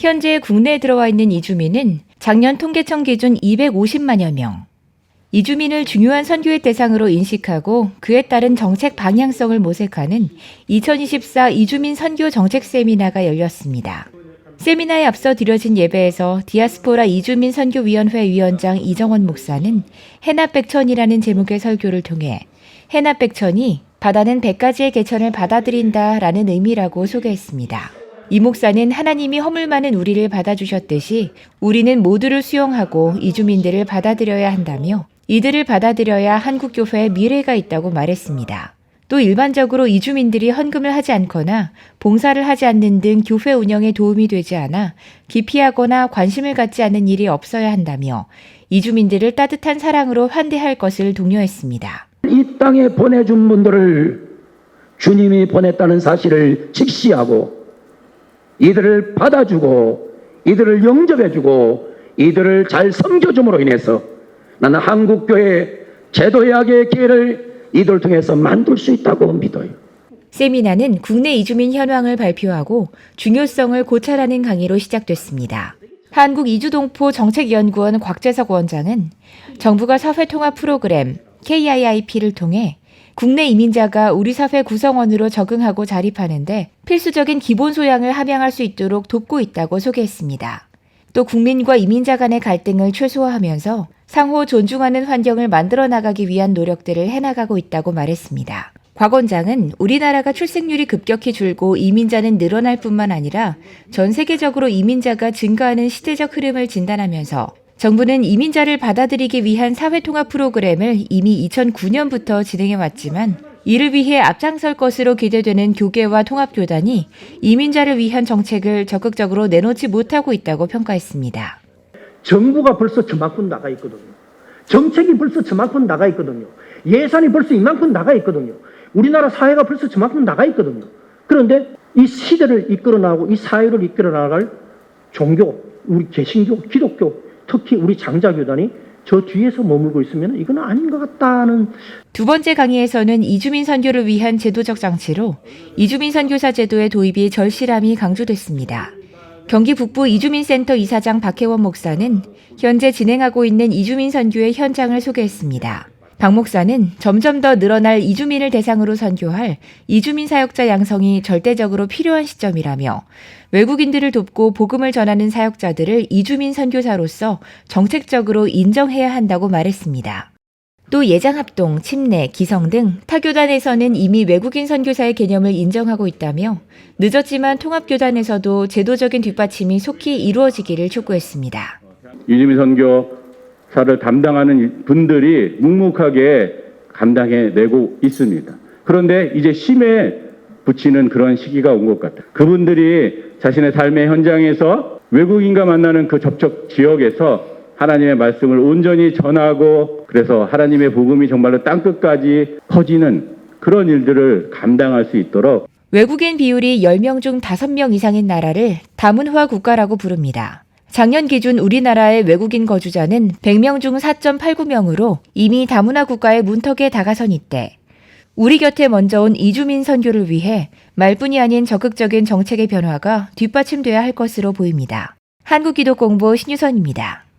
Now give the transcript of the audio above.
현재 국내에 들어와 있는 이주민은 작년 통계청 기준 250만여 명. 이주민을 중요한 선교의 대상으로 인식하고 그에 따른 정책 방향성을 모색하는 2024 이주민 선교 정책 세미나가 열렸습니다. 세미나에 앞서 드려진 예배에서 디아스포라 이주민 선교위원회 위원장 이정원 목사는 해납백천이라는 제목의 설교를 통해 해납백천이 바다는 100가지의 개천을 받아들인다 라는 의미라고 소개했습니다. 이 목사는 하나님이 허물 많은 우리를 받아주셨듯이 우리는 모두를 수용하고 이주민들을 받아들여야 한다며 이들을 받아들여야 한국교회의 미래가 있다고 말했습니다. 또 일반적으로 이주민들이 헌금을 하지 않거나 봉사를 하지 않는 등 교회 운영에 도움이 되지 않아 기피하거나 관심을 갖지 않는 일이 없어야 한다며 이주민들을 따뜻한 사랑으로 환대할 것을 독려했습니다. 이 땅에 보내준 분들을 주님이 보냈다는 사실을 직시하고 이들을 받아주고 이들을 영접해주고 이들을 잘 섬겨줌으로 인해서 나는 한국교회 제도예약의 기회를 이들 통해서 만들 수 있다고 믿어요. 세미나는 국내 이주민 현황을 발표하고 중요성을 고찰하는 강의로 시작됐습니다. 한국 이주동포 정책연구원 곽재석 원장은 정부가 사회 통합 프로그램 KIIP를 통해 국내 이민자가 우리 사회 구성원으로 적응하고 자립하는데 필수적인 기본 소양을 함양할 수 있도록 돕고 있다고 소개했습니다. 또 국민과 이민자 간의 갈등을 최소화하면서 상호 존중하는 환경을 만들어 나가기 위한 노력들을 해나가고 있다고 말했습니다. 곽 원장은 우리나라가 출생률이 급격히 줄고 이민자는 늘어날 뿐만 아니라 전 세계적으로 이민자가 증가하는 시대적 흐름을 진단하면서 정부는 이민자를 받아들이기 위한 사회통합 프로그램을 이미 2009년부터 진행해 왔지만 이를 위해 앞장설 것으로 기대되는 교계와 통합교단이 이민자를 위한 정책을 적극적으로 내놓지 못하고 있다고 평가했습니다. 정부가 벌써 저만큼 나가 있거든요. 정책이 벌써 저만큼 나가 있거든요. 예산이 벌써 이만큼 나가 있거든요. 우리나라 사회가 벌써 저만큼 나가 있거든요. 그런데 이 시대를 이끌어 나가고 이 사회를 이끌어 나갈 종교, 우리 개신교, 기독교, 특히 우리 장자 교단이 저 뒤에서 머물고 있으면 이건 아닌 것 같다는 두 번째 강의에서는 이주민 선교를 위한 제도적 장치로 이주민 선교사 제도의 도입이 절실함이 강조됐습니다. 경기 북부 이주민 센터 이사장 박혜원 목사는 현재 진행하고 있는 이주민 선교의 현장을 소개했습니다. 박 목사는 점점 더 늘어날 이주민을 대상으로 선교할 이주민 사역자 양성이 절대적으로 필요한 시점이라며 외국인들을 돕고 복음을 전하는 사역자들을 이주민 선교사로서 정책적으로 인정해야 한다고 말했습니다. 또 예장합동, 침례, 기성 등 타교단에서는 이미 외국인 선교사의 개념을 인정하고 있다며 늦었지만 통합교단에서도 제도적인 뒷받침이 속히 이루어지기를 촉구했습니다. 유지민 선교 사를 담당하는 분들이 묵묵하게 감당해 내고 있습니다. 그런데 이제 심에 붙이는 그런 시기가 온 것 같아요. 그분들이 자신의 삶의 현장에서 외국인과 만나는 그 접촉 지역에서 하나님의 말씀을 온전히 전하고 그래서 하나님의 복음이 정말로 땅끝까지 퍼지는 그런 일들을 감당할 수 있도록 외국인 비율이 10명 중 5명 이상인 나라를 다문화 국가라고 부릅니다. 작년 기준 우리나라의 외국인 거주자는 100명 중 4.89명으로 이미 다문화 국가의 문턱에 다가선 이때 우리 곁에 먼저 온 이주민 선교를 위해 말뿐이 아닌 적극적인 정책의 변화가 뒷받침돼야 할 것으로 보입니다. 한국기독공보 신유선입니다.